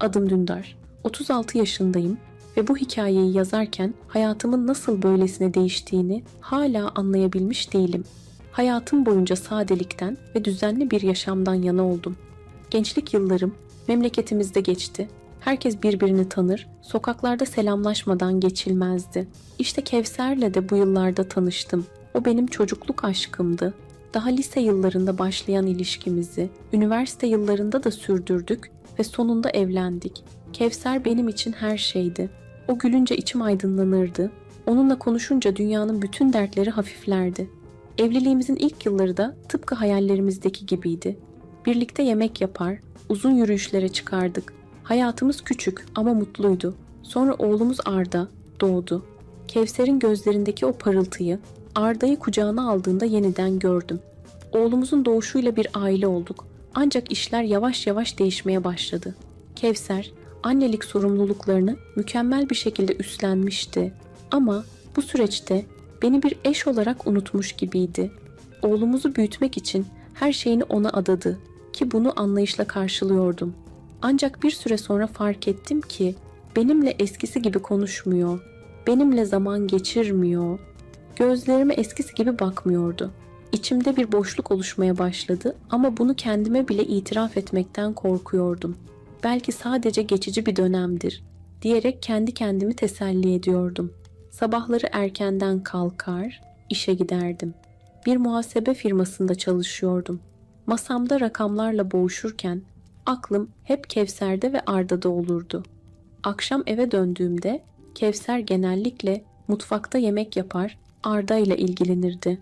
Adım Dündar. 36 yaşındayım ve bu hikayeyi yazarken hayatımın nasıl böylesine değiştiğini hala anlayabilmiş değilim. Hayatım boyunca sadelikten ve düzenli bir yaşamdan yana oldum. Gençlik yıllarım memleketimizde geçti. Herkes birbirini tanır, sokaklarda selamlaşmadan geçilmezdi. İşte Kevser'le de bu yıllarda tanıştım. O benim çocukluk aşkımdı. Daha lise yıllarında başlayan ilişkimizi, üniversite yıllarında da sürdürdük ve sonunda evlendik. Kevser benim için her şeydi. O gülünce içim aydınlanırdı. Onunla konuşunca dünyanın bütün dertleri hafiflerdi. Evliliğimizin ilk yılları da tıpkı hayallerimizdeki gibiydi. Birlikte yemek yapar, uzun yürüyüşlere çıkardık. Hayatımız küçük ama mutluydu. Sonra oğlumuz Arda doğdu. Kevser'in gözlerindeki o parıltıyı Arda'yı kucağına aldığında yeniden gördüm. Oğlumuzun doğuşuyla bir aile olduk. Ancak işler yavaş yavaş değişmeye başladı. Kevser annelik sorumluluklarını mükemmel bir şekilde üstlenmişti. Ama bu süreçte beni bir eş olarak unutmuş gibiydi. Oğlumuzu büyütmek için her şeyini ona adadı ki bunu anlayışla karşılıyordum. Ancak bir süre sonra fark ettim ki benimle eskisi gibi konuşmuyor, benimle zaman geçirmiyor, gözlerime eskisi gibi bakmıyordu. İçimde bir boşluk oluşmaya başladı ama bunu kendime bile itiraf etmekten korkuyordum. Belki sadece geçici bir dönemdir diyerek kendi kendimi teselli ediyordum. Sabahları erkenden kalkar, işe giderdim. Bir muhasebe firmasında çalışıyordum. Masamda rakamlarla boğuşurken aklım hep Kevser'de ve Arda'da olurdu. Akşam eve döndüğümde Kevser genellikle mutfakta yemek yapar, Arda ile ilgilenirdi.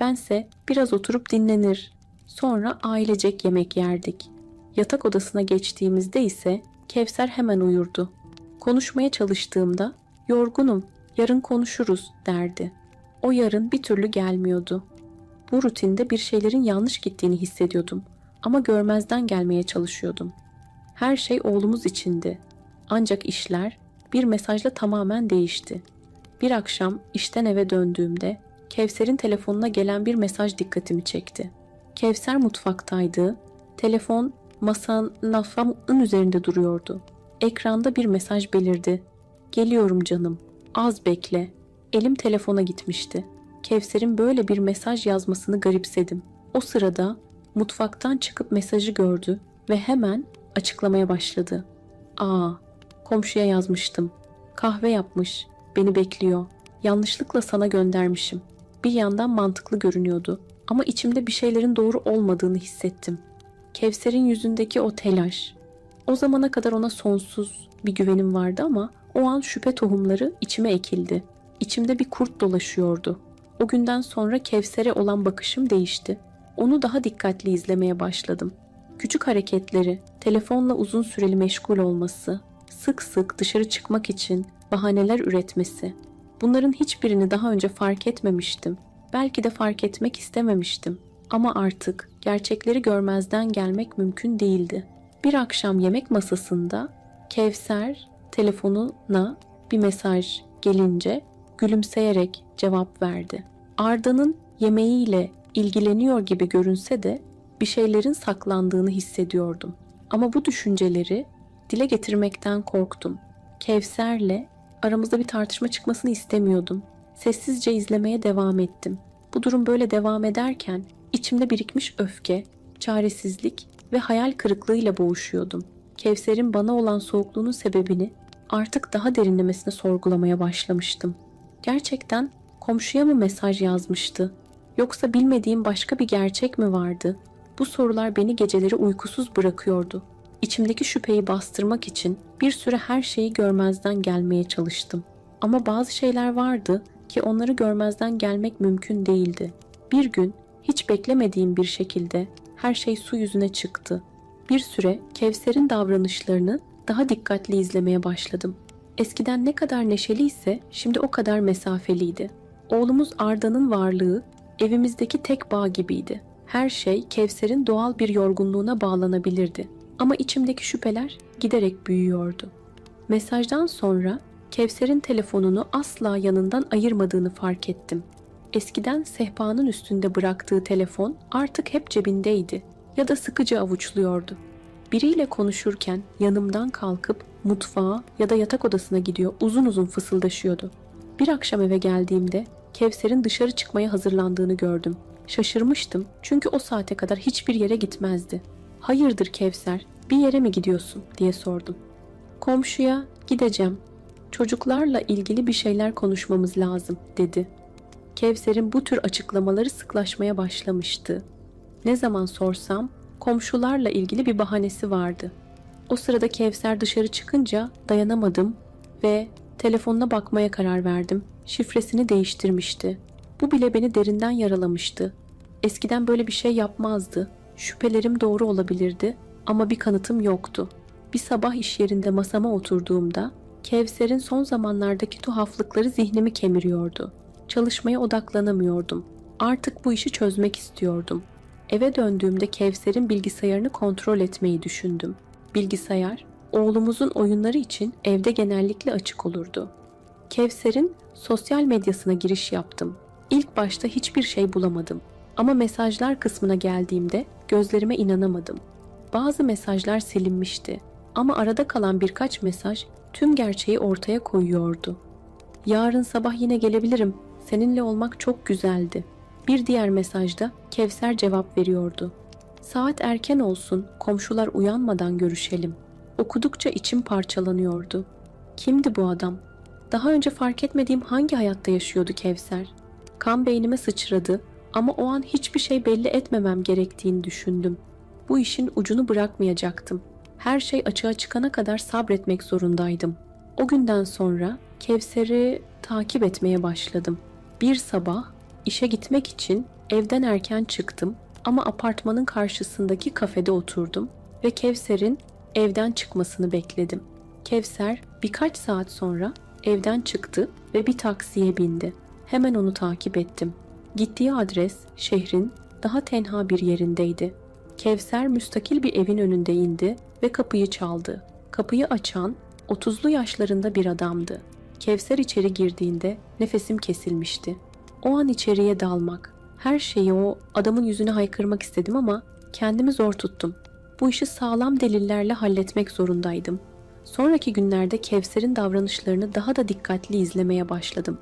Bense biraz oturup dinlenir. Sonra ailecek yemek yerdik. Yatak odasına geçtiğimizde ise Kevser hemen uyurdu. Konuşmaya çalıştığımda yorgunum, yarın konuşuruz derdi. O yarın bir türlü gelmiyordu. Bu rutinde bir şeylerin yanlış gittiğini hissediyordum ama görmezden gelmeye çalışıyordum. Her şey oğlumuz içindi. Ancak işler bir mesajla tamamen değişti. Bir akşam işten eve döndüğümde Kevser'in telefonuna gelen bir mesaj dikkatimi çekti. Kevser mutfaktaydı. Telefon masanın nafamın üzerinde duruyordu. Ekranda bir mesaj belirdi. Geliyorum canım. Az bekle. Elim telefona gitmişti. Kevser'in böyle bir mesaj yazmasını garipsedim. O sırada mutfaktan çıkıp mesajı gördü ve hemen açıklamaya başladı. Aa, komşuya yazmıştım. Kahve yapmış. Beni bekliyor. Yanlışlıkla sana göndermişim. Bir yandan mantıklı görünüyordu ama içimde bir şeylerin doğru olmadığını hissettim. Kevser'in yüzündeki o telaş. O zamana kadar ona sonsuz bir güvenim vardı ama o an şüphe tohumları içime ekildi. İçimde bir kurt dolaşıyordu. O günden sonra Kevser'e olan bakışım değişti. Onu daha dikkatli izlemeye başladım. Küçük hareketleri, telefonla uzun süreli meşgul olması, sık sık dışarı çıkmak için bahaneler üretmesi. Bunların hiçbirini daha önce fark etmemiştim. Belki de fark etmek istememiştim. Ama artık gerçekleri görmezden gelmek mümkün değildi. Bir akşam yemek masasında Kevser telefonuna bir mesaj gelince gülümseyerek cevap verdi. Arda'nın yemeğiyle ilgileniyor gibi görünse de bir şeylerin saklandığını hissediyordum. Ama bu düşünceleri dile getirmekten korktum. Kevser'le aramızda bir tartışma çıkmasını istemiyordum. Sessizce izlemeye devam ettim. Bu durum böyle devam ederken içimde birikmiş öfke, çaresizlik ve hayal kırıklığıyla boğuşuyordum. Kevser'in bana olan soğukluğunun sebebini artık daha derinlemesine sorgulamaya başlamıştım. Gerçekten komşuya mı mesaj yazmıştı? Yoksa bilmediğim başka bir gerçek mi vardı? Bu sorular beni geceleri uykusuz bırakıyordu. İçimdeki şüpheyi bastırmak için bir süre her şeyi görmezden gelmeye çalıştım. Ama bazı şeyler vardı ki onları görmezden gelmek mümkün değildi. Bir gün hiç beklemediğim bir şekilde her şey su yüzüne çıktı. Bir süre Kevser'in davranışlarını daha dikkatli izlemeye başladım. Eskiden ne kadar neşeliyse şimdi o kadar mesafeliydi. Oğlumuz Arda'nın varlığı evimizdeki tek bağ gibiydi. Her şey Kevser'in doğal bir yorgunluğuna bağlanabilirdi. Ama içimdeki şüpheler giderek büyüyordu. Mesajdan sonra Kevser'in telefonunu asla yanından ayırmadığını fark ettim. Eskiden sehpanın üstünde bıraktığı telefon artık hep cebindeydi ya da sıkıca avuçluyordu. Biriyle konuşurken yanımdan kalkıp mutfağa ya da yatak odasına gidiyor uzun uzun fısıldaşıyordu. Bir akşam eve geldiğimde Kevser'in dışarı çıkmaya hazırlandığını gördüm. Şaşırmıştım çünkü o saate kadar hiçbir yere gitmezdi. Hayırdır Kevser, bir yere mi gidiyorsun diye sordum. Komşuya gideceğim. Çocuklarla ilgili bir şeyler konuşmamız lazım dedi. Kevser'in bu tür açıklamaları sıklaşmaya başlamıştı. Ne zaman sorsam komşularla ilgili bir bahanesi vardı. O sırada Kevser dışarı çıkınca dayanamadım ve telefonuna bakmaya karar verdim. Şifresini değiştirmişti. Bu bile beni derinden yaralamıştı. Eskiden böyle bir şey yapmazdı. Şüphelerim doğru olabilirdi ama bir kanıtım yoktu. Bir sabah iş yerinde masama oturduğumda Kevser'in son zamanlardaki tuhaflıkları zihnimi kemiriyordu. Çalışmaya odaklanamıyordum. Artık bu işi çözmek istiyordum. Eve döndüğümde Kevser'in bilgisayarını kontrol etmeyi düşündüm. Bilgisayar, oğlumuzun oyunları için evde genellikle açık olurdu. Kevser'in sosyal medyasına giriş yaptım. İlk başta hiçbir şey bulamadım. Ama mesajlar kısmına geldiğimde gözlerime inanamadım. Bazı mesajlar silinmişti ama arada kalan birkaç mesaj tüm gerçeği ortaya koyuyordu. Yarın sabah yine gelebilirim. Seninle olmak çok güzeldi. Bir diğer mesajda Kevser cevap veriyordu. Saat erken olsun, komşular uyanmadan görüşelim. Okudukça içim parçalanıyordu. Kimdi bu adam? Daha önce fark etmediğim hangi hayatta yaşıyordu Kevser? Kan beynime sıçradı ama o an hiçbir şey belli etmemem gerektiğini düşündüm. Bu işin ucunu bırakmayacaktım. Her şey açığa çıkana kadar sabretmek zorundaydım. O günden sonra Kevser'i takip etmeye başladım. Bir sabah işe gitmek için evden erken çıktım ama apartmanın karşısındaki kafede oturdum ve Kevser'in evden çıkmasını bekledim. Kevser birkaç saat sonra evden çıktı ve bir taksiye bindi. Hemen onu takip ettim. Gittiği adres şehrin daha tenha bir yerindeydi. Kevser müstakil bir evin önünde indi ve kapıyı çaldı. Kapıyı açan 30'lu yaşlarında bir adamdı. Kevser içeri girdiğinde nefesim kesilmişti. O an içeriye dalmak, her şeyi o adamın yüzüne haykırmak istedim ama kendimi zor tuttum. Bu işi sağlam delillerle halletmek zorundaydım. Sonraki günlerde Kevser'in davranışlarını daha da dikkatli izlemeye başladım.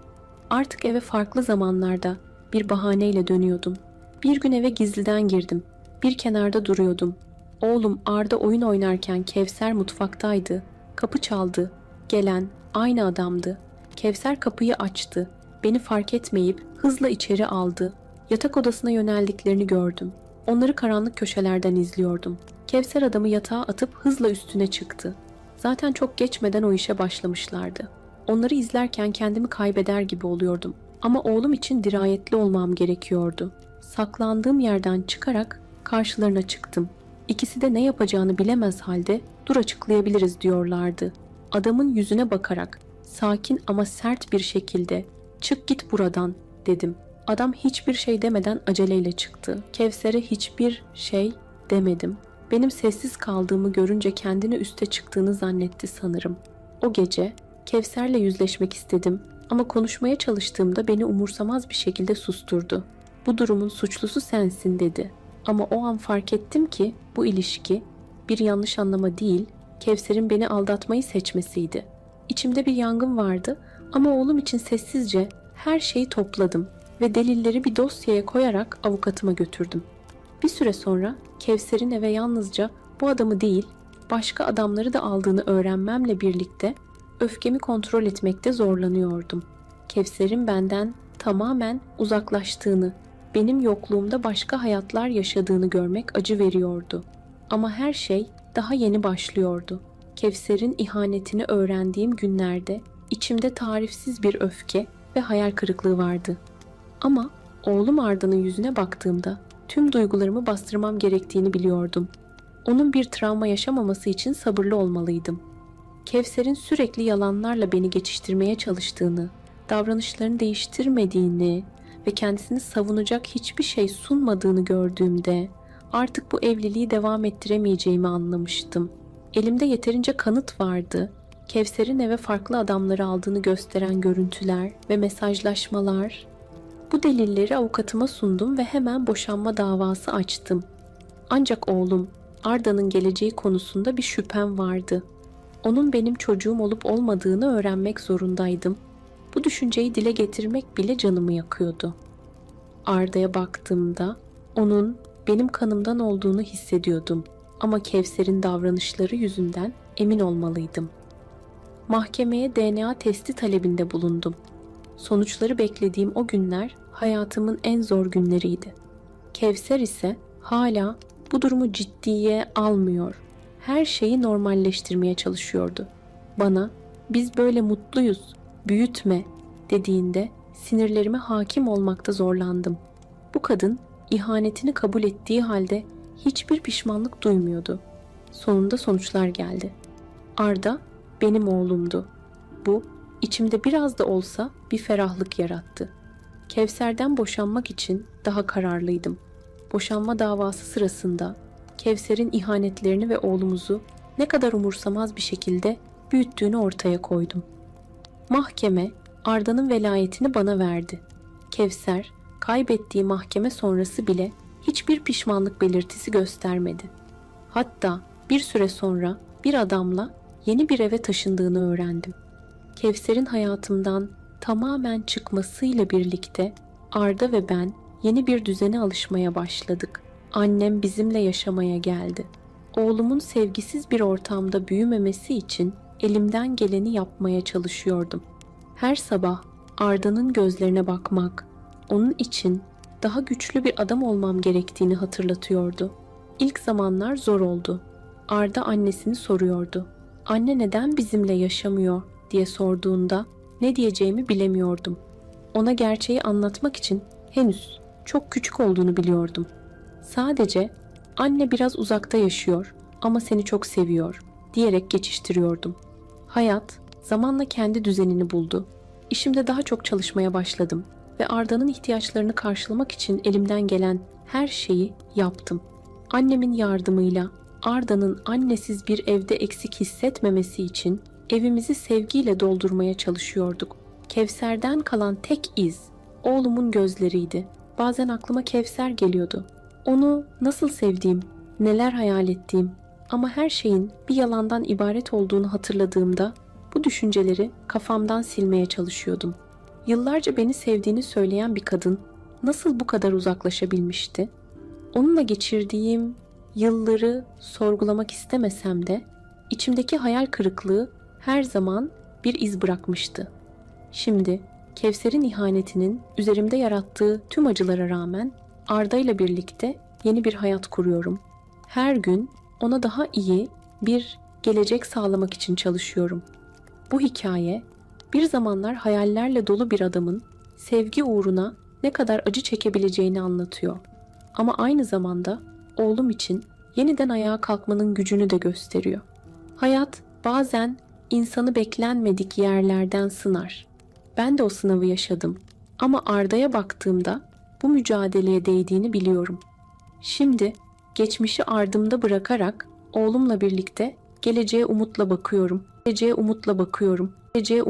Artık eve farklı zamanlarda bir bahaneyle dönüyordum. Bir gün eve gizliden girdim. Bir kenarda duruyordum. Oğlum Arda oyun oynarken Kevser mutfaktaydı. Kapı çaldı. Gelen aynı adamdı. Kevser kapıyı açtı. Beni fark etmeyip hızla içeri aldı. Yatak odasına yöneldiklerini gördüm. Onları karanlık köşelerden izliyordum. Kevser adamı yatağa atıp hızla üstüne çıktı. Zaten çok geçmeden o işe başlamışlardı. Onları izlerken kendimi kaybeder gibi oluyordum. Ama oğlum için dirayetli olmam gerekiyordu. Saklandığım yerden çıkarak karşılarına çıktım. İkisi de ne yapacağını bilemez halde dur açıklayabiliriz diyorlardı. Adamın yüzüne bakarak sakin ama sert bir şekilde çık git buradan dedim. Adam hiçbir şey demeden aceleyle çıktı. Kevser'e hiçbir şey demedim. Benim sessiz kaldığımı görünce kendini üste çıktığını zannetti sanırım. O gece Kevser'le yüzleşmek istedim ama konuşmaya çalıştığımda beni umursamaz bir şekilde susturdu. Bu durumun suçlusu sensin dedi. Ama o an fark ettim ki bu ilişki bir yanlış anlama değil, Kevser'in beni aldatmayı seçmesiydi. İçimde bir yangın vardı ama oğlum için sessizce her şeyi topladım ve delilleri bir dosyaya koyarak avukatıma götürdüm. Bir süre sonra Kevser'in eve yalnızca bu adamı değil, başka adamları da aldığını öğrenmemle birlikte öfkemi kontrol etmekte zorlanıyordum. Kevser'in benden tamamen uzaklaştığını, benim yokluğumda başka hayatlar yaşadığını görmek acı veriyordu. Ama her şey daha yeni başlıyordu. Kevser'in ihanetini öğrendiğim günlerde içimde tarifsiz bir öfke ve hayal kırıklığı vardı. Ama oğlum Arda'nın yüzüne baktığımda tüm duygularımı bastırmam gerektiğini biliyordum. Onun bir travma yaşamaması için sabırlı olmalıydım. Kevser'in sürekli yalanlarla beni geçiştirmeye çalıştığını, davranışlarını değiştirmediğini ve kendisini savunacak hiçbir şey sunmadığını gördüğümde artık bu evliliği devam ettiremeyeceğimi anlamıştım. Elimde yeterince kanıt vardı. Kevser'in eve farklı adamları aldığını gösteren görüntüler ve mesajlaşmalar. Bu delilleri avukatıma sundum ve hemen boşanma davası açtım. Ancak oğlum Arda'nın geleceği konusunda bir şüphem vardı. Onun benim çocuğum olup olmadığını öğrenmek zorundaydım. Bu düşünceyi dile getirmek bile canımı yakıyordu. Arda'ya baktığımda onun benim kanımdan olduğunu hissediyordum ama Kevser'in davranışları yüzünden emin olmalıydım. Mahkemeye DNA testi talebinde bulundum. Sonuçları beklediğim o günler hayatımın en zor günleriydi. Kevser ise hala bu durumu ciddiye almıyor. Her şeyi normalleştirmeye çalışıyordu. Bana biz böyle mutluyuz, büyütme dediğinde sinirlerime hakim olmakta zorlandım. Bu kadın ihanetini kabul ettiği halde hiçbir pişmanlık duymuyordu. Sonunda sonuçlar geldi. Arda benim oğlumdu. Bu içimde biraz da olsa bir ferahlık yarattı. Kevser'den boşanmak için daha kararlıydım. Boşanma davası sırasında Kevser'in ihanetlerini ve oğlumuzu ne kadar umursamaz bir şekilde büyüttüğünü ortaya koydum. Mahkeme Arda'nın velayetini bana verdi. Kevser kaybettiği mahkeme sonrası bile hiçbir pişmanlık belirtisi göstermedi. Hatta bir süre sonra bir adamla yeni bir eve taşındığını öğrendim. Kevser'in hayatımdan tamamen çıkmasıyla birlikte Arda ve ben yeni bir düzene alışmaya başladık. Annem bizimle yaşamaya geldi. Oğlumun sevgisiz bir ortamda büyümemesi için elimden geleni yapmaya çalışıyordum. Her sabah Arda'nın gözlerine bakmak, onun için daha güçlü bir adam olmam gerektiğini hatırlatıyordu. İlk zamanlar zor oldu. Arda annesini soruyordu. Anne neden bizimle yaşamıyor diye sorduğunda ne diyeceğimi bilemiyordum. Ona gerçeği anlatmak için henüz çok küçük olduğunu biliyordum. Sadece anne biraz uzakta yaşıyor ama seni çok seviyor diyerek geçiştiriyordum. Hayat zamanla kendi düzenini buldu. İşimde daha çok çalışmaya başladım ve Arda'nın ihtiyaçlarını karşılamak için elimden gelen her şeyi yaptım. Annemin yardımıyla Arda'nın annesiz bir evde eksik hissetmemesi için evimizi sevgiyle doldurmaya çalışıyorduk. Kevser'den kalan tek iz oğlumun gözleriydi. Bazen aklıma Kevser geliyordu. Onu nasıl sevdiğim, neler hayal ettiğim ama her şeyin bir yalandan ibaret olduğunu hatırladığımda bu düşünceleri kafamdan silmeye çalışıyordum. Yıllarca beni sevdiğini söyleyen bir kadın nasıl bu kadar uzaklaşabilmişti? Onunla geçirdiğim yılları sorgulamak istemesem de içimdeki hayal kırıklığı her zaman bir iz bırakmıştı. Şimdi Kevser'in ihanetinin üzerimde yarattığı tüm acılara rağmen Arda ile birlikte yeni bir hayat kuruyorum. Her gün ona daha iyi bir gelecek sağlamak için çalışıyorum. Bu hikaye bir zamanlar hayallerle dolu bir adamın sevgi uğruna ne kadar acı çekebileceğini anlatıyor. Ama aynı zamanda oğlum için yeniden ayağa kalkmanın gücünü de gösteriyor. Hayat bazen insanı beklenmedik yerlerden sınar. Ben de o sınavı yaşadım. Ama Arda'ya baktığımda bu mücadeleye değdiğini biliyorum. Şimdi geçmişi ardımda bırakarak oğlumla birlikte geleceğe umutla bakıyorum. Geleceğe umutla bakıyorum. Geleceğe